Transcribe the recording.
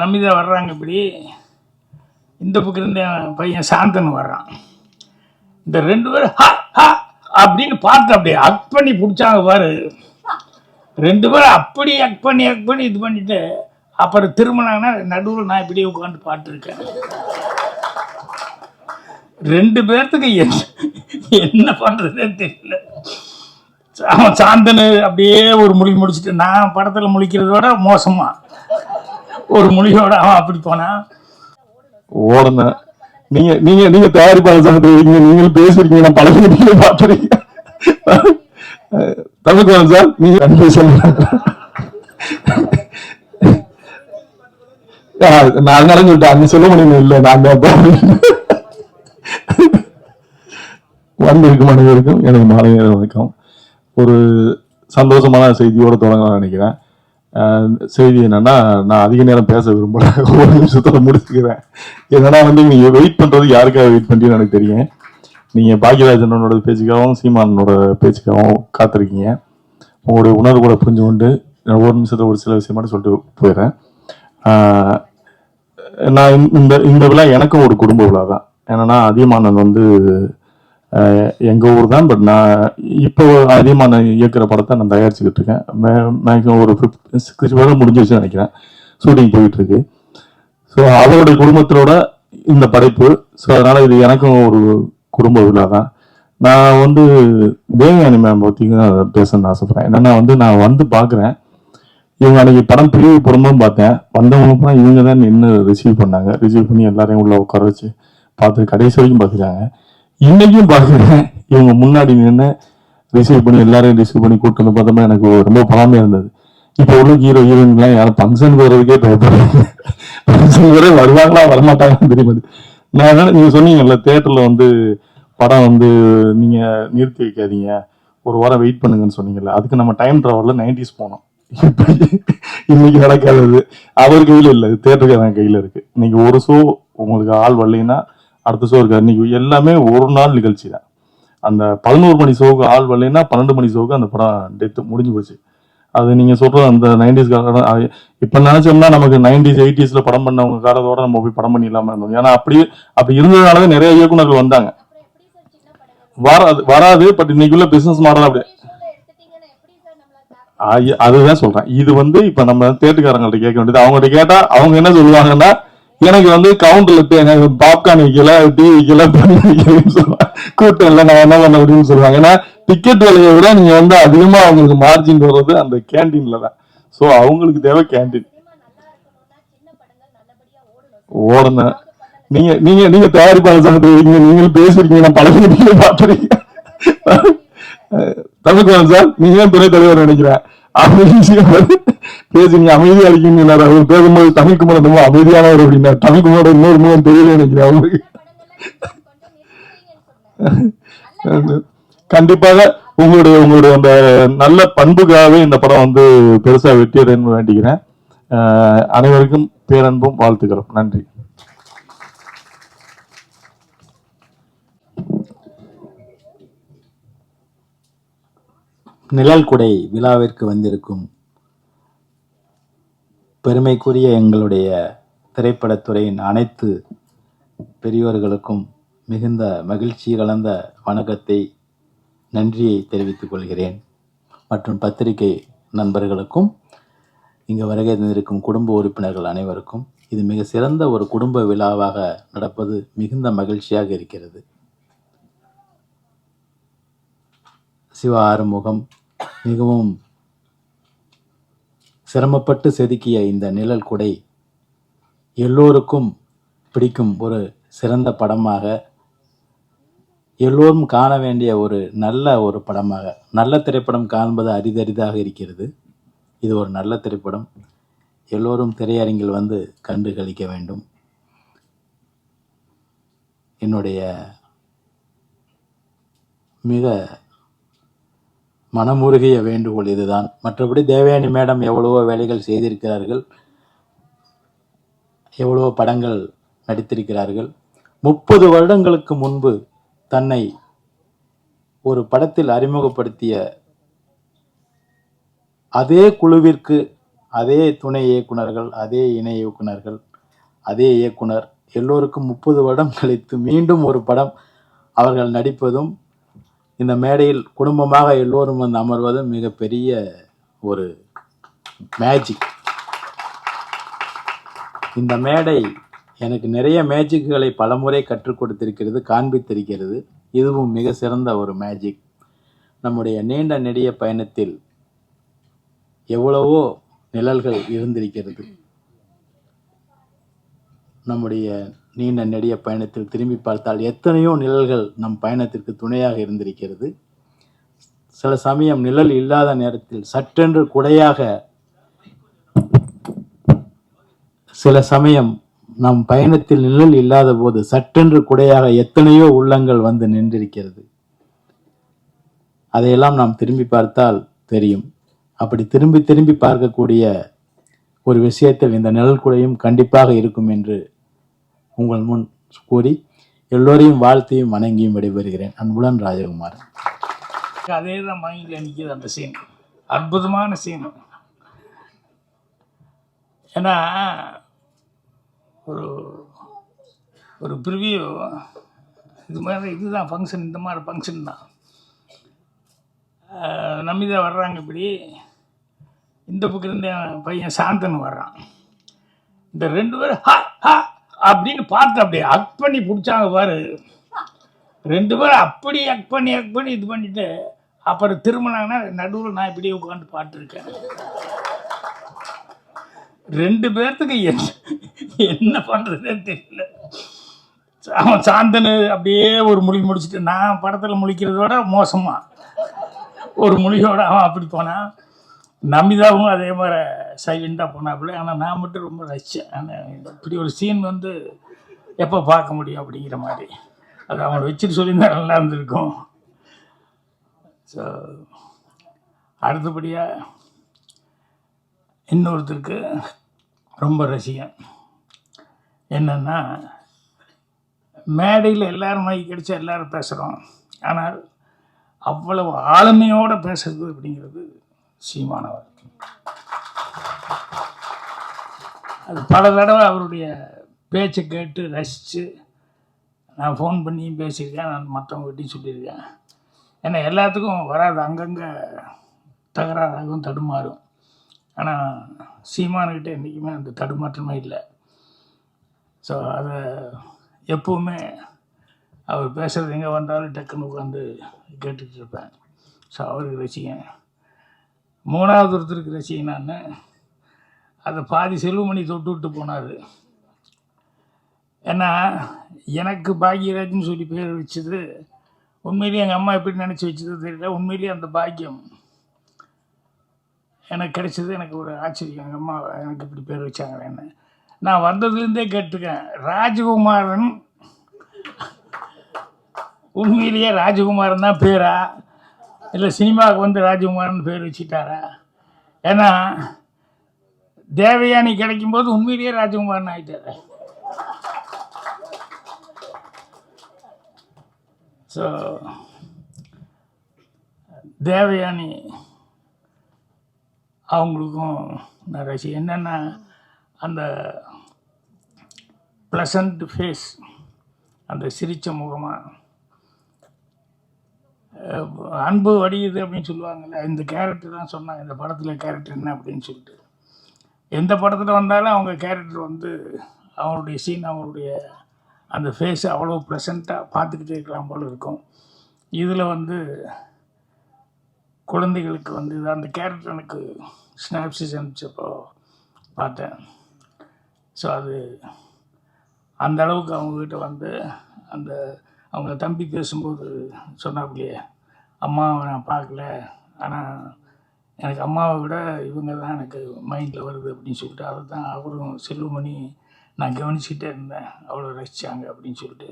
நம்பிதான் வர்றாங்க இப்படி. இந்த பக்கம் இருந்த என் பையன் சாந்தன் வர்றான். இந்த ரெண்டு பேரும் ஹா ஹா அப்படின்னு பார்த்து அப்படியே அக் பண்ணி பிடிச்சாங்க பாரு. ரெண்டு பேரும் அப்படி அக் பண்ணி அக் பண்ணி இது பண்ணிட்டு அப்புறம் திரும்பினாங்கன்னா நடுவில் நான் இப்படியே உட்காந்து பாட்டுருக்கேன் ரெண்டு பேர்த்துக்கு என்ன என்ன பண்ணுறதுனே தெரியல. அவன் சாந்தனு அப்படியே ஒரு மொழி முடிச்சுட்டு நான் படத்தில் முழிக்கிறத விட ஒரு மொழியோட அவன் அப்படி போனான் ஓடணும் நீங்க நீங்க நீங்க தயாரிப்பாளர் சங்கத்தில் நீங்களும் பேசுறீங்க நான் பல நீங்க பாத்துறீங்க தமிழ்காரன் சார் நீங்க நன்றி சொல்லுங்க. நான் அதனால சொல்லிட்டேன் அங்க சொல்ல முடியும்? இல்ல நான் தான் வந்திருக்கும் அனைவருக்கும் எனக்கு மாலை வணக்கம். ஒரு சந்தோஷமான செய்தியோட தொடங்கலாம்னு நினைக்கிறேன். செய்தி என்னன்னா நான் அதிக நேரம் பேச விரும்பல. ஒரு நிமிஷத்தில் முடிச்சுக்கிறேன். என்னன்னா வந்து நீங்க வெயிட் பண்றது யாருக்காக வெயிட் பண்றீங்கன்னு எனக்கு தெரியும். நீங்க பாக்யராஜனோட பேச்சுக்காகவும் சீமானோட பேச்சுக்காகவும் காத்திருக்கீங்க. உங்களுடைய உணர்வு கூட புரிஞ்சு கொண்டு நான் ஒரு நிமிஷத்துல ஒரு சில விஷயம் சொல்லிட்டு போயிடுறேன். நான் இந்த- இந்த இந்த விழா எனக்கும் ஒரு குடும்ப விழா தான் என்னன்னா அதியமானன் வந்து எங்கள் ஊர் தான் பட் நான் இப்போ அதிகமாக நான் இயக்கிற படத்தை நான் தயாரிச்சுக்கிட்டு இருக்கேன். மேக்ஸிமம் ஒரு ஃபிஃப்டி சிக்ஸ்டி பர்சன்ட் முடிஞ்சிருச்சுன்னு நினைக்கிறேன். ஷூட்டிங் போயிட்டுருக்கு. ஸோ அவருடைய குடும்பத்தோட இந்த படைப்பு. ஸோ அதனால் இது எனக்கும் ஒரு குடும்ப விழா தான். நான் வந்து தேவயானி மேம் பற்றி பேசணும்னு ஆசைப்பட்றேன். என்னென்னா வந்து நான் வந்து பார்க்குறேன் இவங்க அன்னைக்கு படம் பிரிவு படமும் பார்த்தேன். வந்தவங்க இவங்க தான் நின்று ரிசீவ் பண்ணாங்க. ரிசீவ் பண்ணி எல்லாரையும் உள்ள உட்கார வச்சு பார்த்து கடைசி வரைக்கும் பார்த்துட்டாங்க. இன்னைக்கும் பார்க்குறேன் இவங்க முன்னாடி நின்று ரிசீவ் பண்ணி எல்லாரையும் ரிசீவ் பண்ணி கூட்டு வந்து பார்த்தோம்னா எனக்கு ரொம்ப பழமையாக இருந்தது. இப்போ உள்ள ஹீரோ ஹீரோயின்லாம் யாரும் ஃபங்க்ஷனுக்கு வர்றதுக்கே பயப்படுறாங்க ஃபங்க்ஷன் வர வருவாங்களா வரமாட்டாங்கன்னு தெரிய மாட்டேங்குது நான் நீங்கள் சொன்னீங்கல்ல தேட்டரில் வந்து படம் வந்து நீங்கள் நிறுத்தி வைக்காதீங்க. ஒரு வாரம் வெயிட் பண்ணுங்கன்னு சொன்னீங்கல்ல அதுக்கு நம்ம டைம் ட்ராவலில் நைன்டிஸ் போனோம். இன்னைக்கு நடக்காதது. அவர் கையில் இல்லை தேட்டருக்காரன் கையில் இருக்குது இன்னைக்கு ஒரு ஷோ உங்களுக்கு ஆள் வரலைன்னா அடுத்த ஷோ இருக்காது. இன்னைக்கு எல்லாமே ஒரு நாள் நிகழ்ச்சி தான் அந்த பதினோரு மணி ஷோவுக்கு ஆள் வரலைன்னா பன்னெண்டு மணி ஷோவுக்கு அந்த படம் டெத்து முடிஞ்சு போச்சு. அது நீங்க சொல்ற அந்த நைன்டிஸ் காலம் நினச்சோம்னா நினைச்சோம்னா நமக்கு நைன்டிஸ் எயிட்டிஸ்ல படம் பண்ணவங்க காலத்தோட நம்ம போய் படம் பண்ணிடலாமா இருந்தோம். ஏன்னா அப்படி அப்படி இருந்ததுனாலதான் நிறைய இயக்குனர்கள் வந்தாங்க. வராது வராது பட் இன்னைக்குள்ள பிசினஸ் மாடல் அப்படி அதுதான் சொல்றேன். இது வந்து இப்ப நம்ம தேட்டுக்காரங்கள்ட்ட கேட்க வேண்டியது. அவங்ககிட்ட கேட்டா அவங்க என்ன சொல்லுவாங்கன்னா எனக்கு வந்து கவுண்டர்ல பாப்கார்ன் வைக்கல டீ வைக்கல பண்ணி வைக்கலன்னு சொல்லுவாங்க. கூட்டம் இல்லை நான் என்ன பண்ண முடியும்னு சொல்லுவாங்க. ஏன்னா டிக்கெட் விலையை விட நீங்க வந்து அதிகமா அவங்களுக்கு மார்ஜின் வர்றது அந்த கேன்டீன்ல தான். சோ அவங்களுக்கு தேவை கேண்டீன் ஓடணும் நீங்க நீங்க நீங்க தயாரிப்பாளர் சங்கத்தில் நீங்களும் பேசுறீங்க நான் பல நீங்க பாத்துறீங்க சார் நீங்க துணை தலைவர் நினைக்கிறேன். பேசுங்க அமைதி அளிக்கணும் அவர் பேசும்போது தமிழ் குமார் ரொம்ப அமைதியானவர் அப்படின்னா தமிழ் இன்னொரு முகம் தெரியல நினைக்கிறேன் அவங்களுக்கு கண்டிப்பாக உங்களுடைய உங்களுடைய அந்த நல்ல பண்புக்காகவே இந்த படம் வந்து பெருசா வெற்றியடைன்னு வேண்டிக்கிறேன். அனைவருக்கும் பேரன்பும் வாழ்த்துக்கிறோம் நன்றி. நிழல் குடை விழாவிற்கு வந்திருக்கும் பெருமைக்குரிய எங்களுடைய திரைப்படத்துறையின் அனைத்து பெரியோர்களுக்கும் மிகுந்த மகிழ்ச்சி கலந்த வணக்கத்தை நன்றியை தெரிவித்துக் கொள்கிறேன். மற்றும் பத்திரிகை நண்பர்களுக்கும் இங்கு வருகை தந்திருக்கும் குடும்ப உறுப்பினர்கள் அனைவருக்கும் இது மிக சிறந்த ஒரு குடும்ப விழாவாக நடப்பது மிகுந்த மகிழ்ச்சியாக இருக்கிறது. சிவ ஆறுமுகம் மிகவும் சிரமப்பட்டு செதுக்கிய இந்த நிழல் குடை எல்லோருக்கும் பிடிக்கும் ஒரு சிறந்த படமாக எல்லோரும் காண வேண்டிய ஒரு நல்ல ஒரு படமாக. நல்ல திரைப்படம் காண்பது அரிதரிதாக இருக்கிறது. இது ஒரு நல்ல திரைப்படம். எல்லோரும் திரையரங்கில் வந்து கண்டு கழிக்க வேண்டும். என்னுடைய மிக மனமுருகிய வேண்டுகோள் இதுதான். மற்றபடி தேவயானி மேடம் எவ்வளவோ வேலைகள் செய்திருக்கிறார்கள். எவ்வளவோ படங்கள் நடித்திருக்கிறார்கள். முப்பது வருடங்களுக்கு முன்பு தன்னை ஒரு படத்தில் அறிமுகப்படுத்திய அதே குழுவிற்கு அதே துணை இயக்குனர்கள் அதே இணை இயக்குனர்கள் அதே இயக்குனர் எல்லோருக்கும் முப்பது வருடம் கழித்து மீண்டும் ஒரு படம் அவர்கள் நடிப்பதும் இந்த மேடையில் குடும்பமாக எல்லோரும் வந்து அமர்வது மிகப்பெரிய ஒரு மேஜிக் இந்த மேடை எனக்கு நிறைய மேஜிக்குகளை பலமுறை கற்றுக் கொடுத்திருக்கிறது காண்பித்திருக்கிறது. இதுவும் மிக சிறந்த ஒரு மேஜிக் நம்முடைய நீண்ட நெடிய பயணத்தில் எவ்வளவோ நிழல்கள் இருந்திருக்கிறது. நம்முடைய நீண்ட நெடிய பயணத்தில் திரும்பி பார்த்தால் எத்தனையோ நிழல்கள் நம் பயணத்திற்கு துணையாக இருந்திருக்கிறது. சில சமயம் நிழல் இல்லாத நேரத்தில் சற்றென்று குடையாக சில சமயம் நம் பயணத்தில் நிழல் இல்லாத போது சற்றென்று குடையாக எத்தனையோ உள்ளங்கள் வந்து நின்றிருக்கிறது. அதையெல்லாம் நாம் திரும்பி பார்த்தால் தெரியும். அப்படி திரும்பி திரும்பி பார்க்கக்கூடிய ஒரு விஷயத்தில் இந்த நிழல் குடையும் கண்டிப்பாக இருக்கும் என்று உங்கள் முன் கூறி எல்லோரையும் வாழ்த்தியும் வணங்கியும் விடைபெறுகிறேன். அன்புடன் ராஜகுமார். அதே தான் மைண்டில் நிற்கிது அந்த சீன் அற்புதமான சீன் ஏன்னா ஒரு ஒரு ப்ரிவியூ இது மாதிரி இதுதான் ஃபங்க்ஷன் இந்த மாதிரி ஃபங்க்ஷன் தான். நம்பிதான் நமிதா வர்றாங்க இப்படி. இந்த பக்கம் என் பையன் சாந்தன் வர்றான். இந்த ரெண்டு பேரும் ஹா அப்படின்னு பார்த்து அப்படியே அக் பண்ணி பிடிச்சாங்க பாரு. ரெண்டு பேரும் அப்படி அக் பண்ணி அக் பண்ணி இது பண்ணிட்டு அப்புறம் திரும்பினாங்கன்னா நடுவில் நான் இப்படியே உட்காந்து பாட்டுருக்கேன் ரெண்டு பேர்த்துக்கு என்ன பண்ணுறதே தெரியல. அவன் சாந்தனு அப்படியே ஒரு மொழி முடிச்சுட்டு நான் படத்தில் முழிக்கிறத விட மோசமாக ஒரு மொழியோட அவன் அப்படி போனான். நமிதாவும் அதே மாதிரி சைலண்டாக போனாப்புல. ஆனால் நான் மட்டும் ரொம்ப ரசித்தேன் ஆனால் இப்படி ஒரு சீன் வந்து எப்போ பார்க்க முடியும் அப்படிங்கிற மாதிரி. அது அவனை வச்சுட்டு சொல்லியிருந்தா நல்லா இருந்திருக்கும். ஸோ அடுத்தபடியாக இன்னொருத்தருக்கு ரொம்ப ரசிகன் என்னென்னா மேடையில் எல்லோரும் மைக் கிடைச்சா எல்லோரும் பேசுகிறோம் ஆனால் அவ்வளவு ஆளுமையோடு பேசுறது அப்படிங்கிறது சீமானவர் அது பல தடவை அவருடைய பேச்சை கேட்டு ரசித்து நான் ஃபோன் பண்ணியும் பேசியிருக்கேன் நான் மற்றவங்ககிட்டையும் சொல்லியிருக்கேன். ஏன்னா எல்லாத்துக்கும் வராது அங்கங்கே தகராறாகவும் தடுமாறும். ஆனால் சீமானுக்கிட்ட என்றைக்குமே அந்த தடுமாற்றமே இல்லை. ஸோ அதை எப்போவுமே அவர் பேசுகிறது எங்கே வந்தாலும் டக்குன்னு உட்காந்து கேட்டுட்ருப்பேன் ஸோ அவருக்கு ரசிக்கேன் மூணாவது ஒருத்தருக்கு ரசிகன் நான் அதை பாதி செல்வமணி தொட்டு விட்டு போனார். ஏன்னா எனக்கு பாக்யராஜ்னு சொல்லி பேர் வச்சது உண்மையிலேயே எங்கள் அம்மா எப்படி நினச்சி வச்சது தெரியல. உண்மையிலேயே அந்த பாக்கியம் எனக்கு கிடைச்சது. எனக்கு ஒரு ஆச்சரியம். எங்கள் அம்மா எனக்கு இப்படி பேர் வச்சாங்களேன்னு நான் வந்ததுலேருந்தே கேட்டிருக்கேன் ராஜகுமாரன். உண்மையிலேயே ராஜகுமாரன் தான் பேரா? இல்லை சினிமாவுக்கு வந்து ராஜகுமார்னு பேர் வச்சுட்டாரா? ஏன்னா தேவயானி கிடைக்கும் போது உண்மையிலேயே ராஜகுமாரன் ஆயிட்டாரு. ஸோ தேவயானி அவங்களுக்கும் நான் ரசி என்னென்னா அந்த ப்ளசண்ட் ஃபேஸ் அந்த சிரித்த முகமாக அன்பு வடியுது அப்படின்னு சொல்லுவாங்கல்ல இந்த கேரக்டர் தான் சொன்னாங்க இந்த படத்தில் கேரக்டர் என்ன அப்படின்னு சொல்லிட்டு. எந்த படத்தில் வந்தாலும் அவங்க கேரக்டர் வந்து அவங்களுடைய சீன் அவங்களுடைய அந்த ஃபேஸ் அவ்வளோ ப்ளசண்ட்டாக பார்த்துக்கிட்டே இருக்கலாம் போல் இருக்கும். இதில் வந்து குழந்தைகளுக்கு வந்து இது அந்த கேரக்டர் எனக்கு ஸ்னாப்சிஸ் அனுப்பிச்சப்போ பார்த்தேன். ஸோ அது அந்த அளவுக்கு அவங்கக்கிட்ட வந்து அந்த அவங்க தம்பி பேசும்போது சொன்னாப்பிலையே அம்மாவை நான் பார்க்கல. ஆனால் எனக்கு அம்மாவை விட இவங்க தான் எனக்கு மைண்டில் வருது அப்படின்னு சொல்லிட்டு அதை தான் அவரும் செல்வமணி நான் கவனிச்சுட்டே இருந்தேன். அவ்வளோ ரசித்தாங்க அப்படின்னு சொல்லிட்டு.